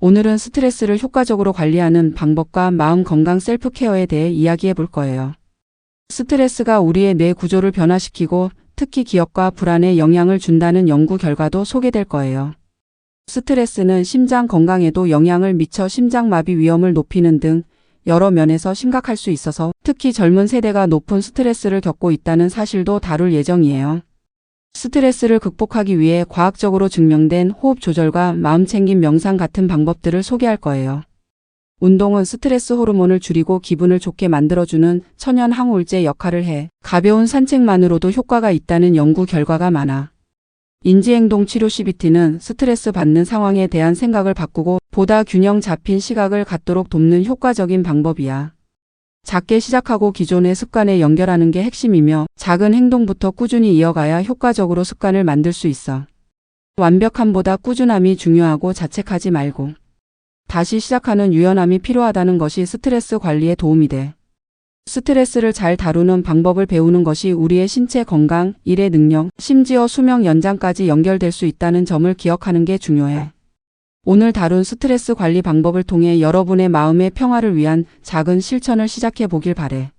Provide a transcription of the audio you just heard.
오늘은 스트레스를 효과적으로 관리하는 방법과 마음 건강 셀프 케어에 대해 이야기해 볼 거예요. 스트레스가 우리의 뇌 구조를 변화시키고 특히 기억과 불안에 영향을 준다는 연구 결과도 소개될 거예요. 스트레스는 심장 건강에도 영향을 미쳐 심장마비 위험을 높이는 등 여러 면에서 심각할 수 있어서 특히 젊은 세대가 높은 스트레스를 겪고 있다는 사실도 다룰 예정이에요. 스트레스를 극복하기 위해 과학적으로 증명된 호흡 조절과 마음 챙김 명상 같은 방법들을 소개할 거예요. 운동은 스트레스 호르몬을 줄이고 기분을 좋게 만들어주는 천연 항우울제 역할을 해 가벼운 산책만으로도 효과가 있다는 연구 결과가 많아. 인지행동 치료 CBT는 스트레스 받는 상황에 대한 생각을 바꾸고 보다 균형 잡힌 시각을 갖도록 돕는 효과적인 방법이야. 작게 시작하고 기존의 습관에 연결하는 게 핵심이며 작은 행동부터 꾸준히 이어가야 효과적으로 습관을 만들 수 있어. 완벽함보다 꾸준함이 중요하고 자책하지 말고 다시 시작하는 유연함이 필요하다는 것이 스트레스 관리에 도움이 돼. 스트레스를 잘 다루는 방법을 배우는 것이 우리의 신체 건강, 일의 능력, 심지어 수명 연장까지 연결될 수 있다는 점을 기억하는 게 중요해. 오늘 다룬 스트레스 관리 방법을 통해 여러분의 마음의 평화를 위한 작은 실천을 시작해 보길 바래.